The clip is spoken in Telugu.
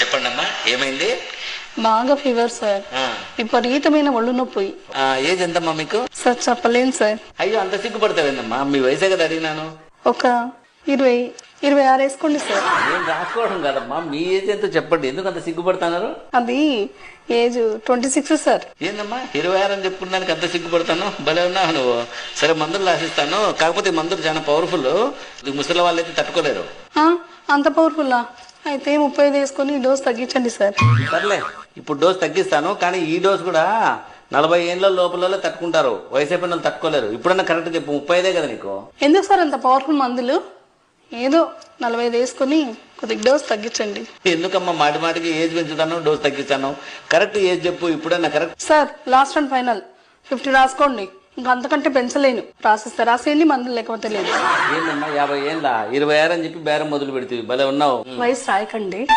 చెప్పండి అమ్మా ఏమైంది? బాగా ఫీవర్ సార్. విపరీతమైన ఒళ్ళు నొప్పి. ఏజ్ ఎంతమ్మా మీకు? సార్ చెప్పలేను సార్. అయ్యో అంత సిగ్గుపడతావేందమ్మా? మీ వయసే కదా అడిగినాను ఒక ఇరవై ఇరవై ఆరు వేసుకోండి సార్. నేను రాసుకోవడం కదమ్మా మీ ఏజ్ ఎంతో చెప్పండి. ఎందుకు అంత సిగ్గుపడుతున్నారు? అది ఏజ్ ట్వంటీ సిక్స్ సార్. ఏందమ్మా ఇరవై ఆరు అని చెప్పుకున్నానికి అంత సిగ్గుపడతాను? భలే ఉన్నావు నువ్వు. సరే మందులు రాసిస్తాను. కాకపోతే మందులు చాలా పవర్ఫుల్ ముసలి వాళ్ళు అయితే తట్టుకోలేరు అంత పవర్ఫుల్లా అయితే ముప్పై ఈ డోస్ తగ్గించండి సార్. సర్లే ఇప్పుడు డోస్ తగ్గిస్తాను కానీ ఈ డోస్ కూడా నలభై ఏళ్ళ లోపల తట్టుకుంటారు. వయసు అయిపోయిన వాళ్ళు తట్టుకోలేరు. ఇప్పుడన్నా కరెక్ట్ చెప్పు ముప్పై ఐదే కదా నీకు? ఎందుకు సార్ అంత పవర్ఫుల్ మందులు? ఏదో నలభై ఐదు వేసుకొని కొద్దిగా డోస్ తగ్గించండి. ఎందుకమ్మా మాటి మాటికి ఏజ్ పెంచుతాను డోస్ తగ్గిస్తాను? కరెక్ట్ ఏజ్ చెప్పు ఇప్పుడన్నా correct sir last and final fifty రాసుకోండి. ఇంకా అంతకంటే పెంచలేను. రాసిస్తే రాసేయండి మందులు లేకపోతే లేదు. ఏందమ్మా యాభై ఇరవై ఆరు అని చెప్పి బేరం మొదలు పెడుతుంది భలే ఉన్నావు. వయసు రాయకండి.